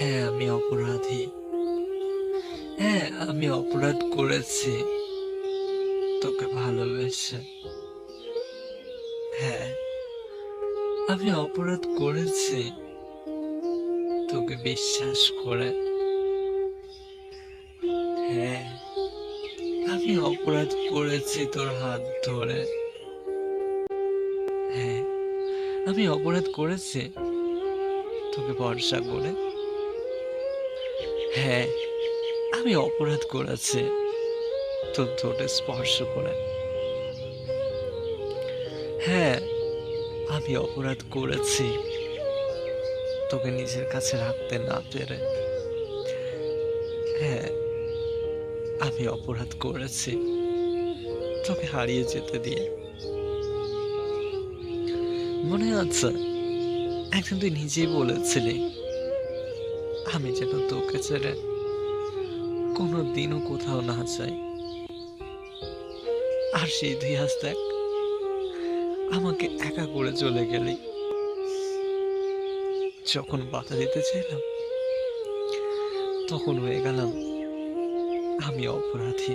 হ্যাঁ আমি অপরাধী। হ্যাঁ আমি অপরাধ করেছি। তোকে ভালোবেসে। হ্যাঁ আমি অপরাধ করেছি। তোকে বিশ্বাস করে। হ্যাঁ আমি অপরাধ করেছি তোর হাত ধরে। হ্যাঁ আমি অপরাধ করেছি। তোকে ভরসা করে। হ্যাঁ আমি অপরাধ করেছি। তোর ঠোঁটে স্পর্শ করে। হ্যাঁ আমি অপরাধ করেছি। তোকে নিজের কাছে রাখতে না পেরে। হ্যাঁ আমি অপরাধ করেছি। তোকে হারিয়ে যেতে দিয়ে। মনে আছে, একদিন তুই নিজেই বলেছিলি আমি যেন তোকে ছেড়ে কোনো দিনও কোথাও না চাই আর সেই দুই হাস দেখ, আমাকে একা করে চলে গেলি। যখন বাধা দিতে চাইলাম, তখন হয়ে গেলাম আমি অপরাধী।